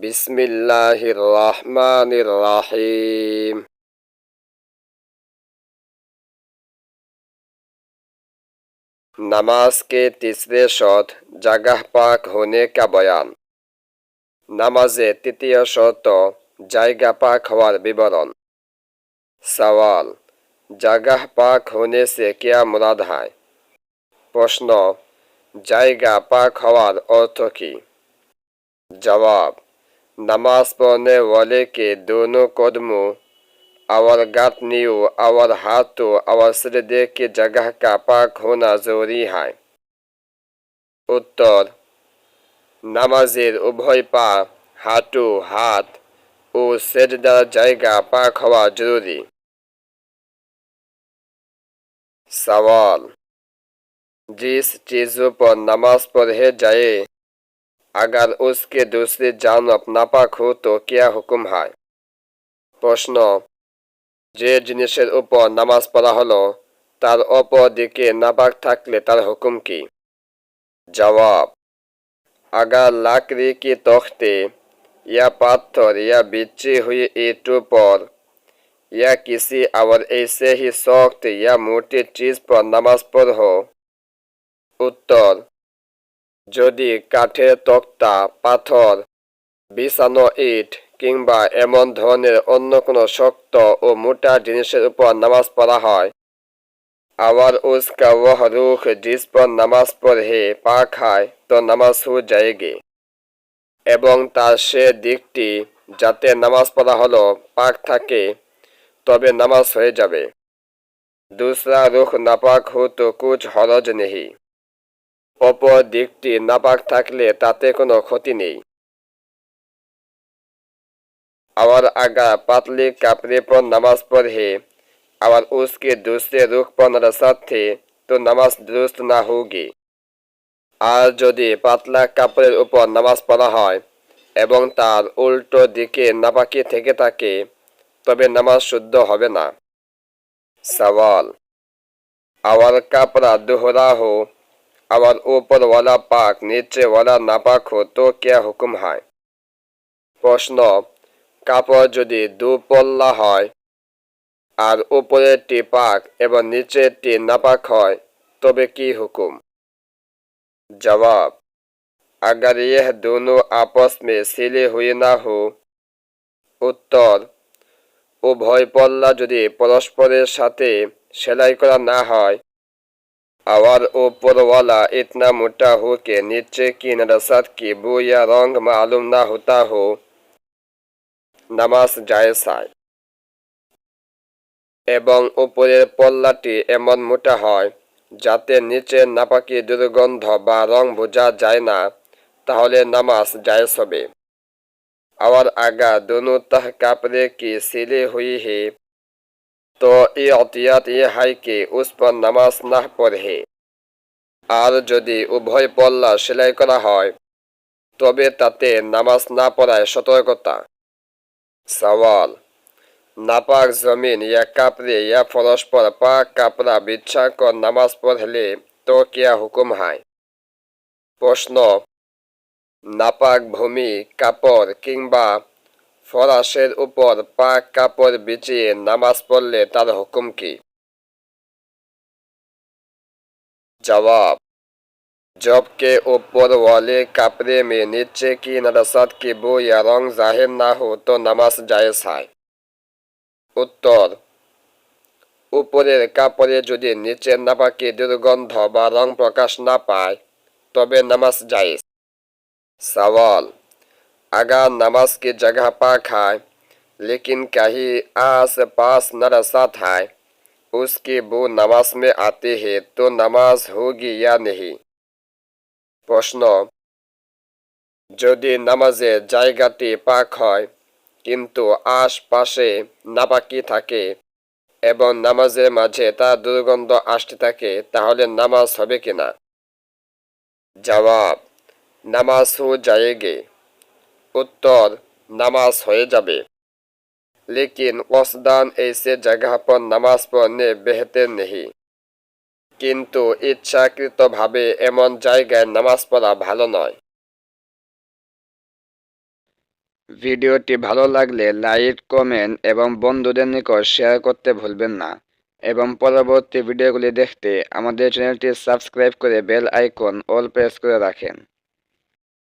বিসমিল্লাহির রহমানির রহিম नमाज के तीसरे शौत जगह पाक होने का बयान নামাজে তৃতীয় শর্ত জায়গা পাক হওয়ার বিবরণ সওয়াল জাগাহ পাক होने से क्या मुराद है প্রশ্ন জায়গা পাক হওয়ার অর্থ কি जवाब नमाज पढ़ने वाले के दोनों कदमों और गातनियों और हाथों और सिरदे की जगह का पाक होना जरूरी है उत्तर নামাজের উভয় পা হাঁটু হাত ও সেজদার জায়গা পাক হওয়া জরুরি सवाल जिस चीज़ों पर नमाज पढ़े जाए अगर उसके दूसरी जानब नापाक हो तो क्या हुक्म है প্রশ্ন যে জিনিসের উপর নামাজ পড়া হলো তার অপর দিকে নাপাক থাকলে তার হুকুম কি জবাব अगर लकड़ी की तख्ते या पत्थर या बिछी हुई ईंटों पर या किसी और ऐसे ही सख्त या मोटी चीज पर नमाज पढ़ो উত্তর যদি কাঠের তক্তা পাথর বিছানো ইট কিংবা এমন ধরনের অন্য কোনো শক্ত ও মোটা জিনিসের উপর নামাজ পড়া হয় আবার उसका वह रूख जिस पर नमाज पढ़े पाक है তো নামাজ হু যায়গে এবং তার সে দিকটি যাতে নামাজ পড়া হলো পাক থাকে তবে নামাজ হয়ে যাবে দুসরা রুখ নাপাক হো তো কুচ হরজ নেই অপর দিকটি নাপাক থাকলে তাতে কোনো ক্ষতি নেই और अगर पतली कपड़े पर नमाज पढ़े और उसके दूसरे रुख पर नरसत थे तो नमाज दुरुस्त ना होगी আর যদি পাতলা কাপড়ের উপর নামাজ পড়া হয় এবং তার উল্টো দিকে নাপাকি থেকে থাকে তবে নামাজ শুদ্ধ হবে না সওয়াল আওয়ার কাপড়া दोहरा हो और ऊपर वाला पाक नीचे वाला नापाक हो तो क्या हुक्म है প্রশ্ন কাপড় যদি দু পল্লা হয় আর উপরেরটি পাক এবং নিচেরটি নাপাক হয় তবে কি হুকুম जवाब अगर यह दोनों आपस में सिले हुए ना हो উত্তর উভয় পল্লা যদি পরস্পরের সাথে সেলাই করা না হয় আবার ऊपर वाला इतना मोटा हो कि नीचे की नरसत की बू या रंग मालूम ना होता हो নামাজ জায়েজ হয় এবং উপরের পল্লাটি এমন মোটা হয় যাতে নিচের নাপাকি দুর্গন্ধ বা রং বোঝা যায় না তাহলে নামাজ জায়েজ হবে और अगर दोनों तह कपड़े की सिली हुई है तो ইয়তিয়াত ইহাই কি উস পর নামাজ না পড়ে। আর যদি উভয় পল্লা সেলাই করা হয়, তবে তাতে নামাজ না পড়ায় সতর্কতা। সওয়াল, নাপাক জমিন ইয়া কাপড়ে ইয়া পরস্পর পাক কাপড়া বিচ্ছা কর নামাজ পড়লে তো কিয়া হুকুম হয়? প্রশ্ন, নাপাক ভূমি, কাপড় কিংবা ফরাসের উপর পাক কাপড় বিছিয়ে নামাজ পড়লে তার হুকুম কি जवाब जबकि ऊपर वाले कपड़े में नीचे की नरसत की बू या रंग जाहिर ना हो तो नमाज जायज है উত্তর উপরের কাপড়ে যদি নিচের নাপাকি দুর্গন্ধ বা রং প্রকাশ না পায় তবে নামাজ जायज सवाल अगर नमाज की जगह पाक है लेकिन कहीं आस पास नरसत है उसकी बू नमाज में आती है तो नमाज होगी या नहीं প্রশ্ন যদি নামাজের জায়গাটি পাক হয় কিন্তু আশপাশে নাপাকি থাকে এবং নামাজের মাঝে তার দুর্গন্ধ আসতে থাকে তাহলে নামাজ হবে কিনা জবাব নামাজ হো যায়গে उत्तर नमाज हो যাবে लेकिन कसदान ऐसे जगह पर नमाज पढ़ने बेहतर नहीं কিন্তু ইচ্ছাকৃতভাবে এমন জায়গায় নামাজ পড়া ভালো নয় ভিডিওটি ভালো লাগলে লাইক কমেন্ট এবং বন্ধুদের নিকট শেয়ার করতে ভুলবেন না এবং পরবর্তী ভিডিওগুলি দেখতে আমাদের চ্যানেলটি সাবস্ক্রাইব করে বেল আইকন অল প্রেস করে রাখেন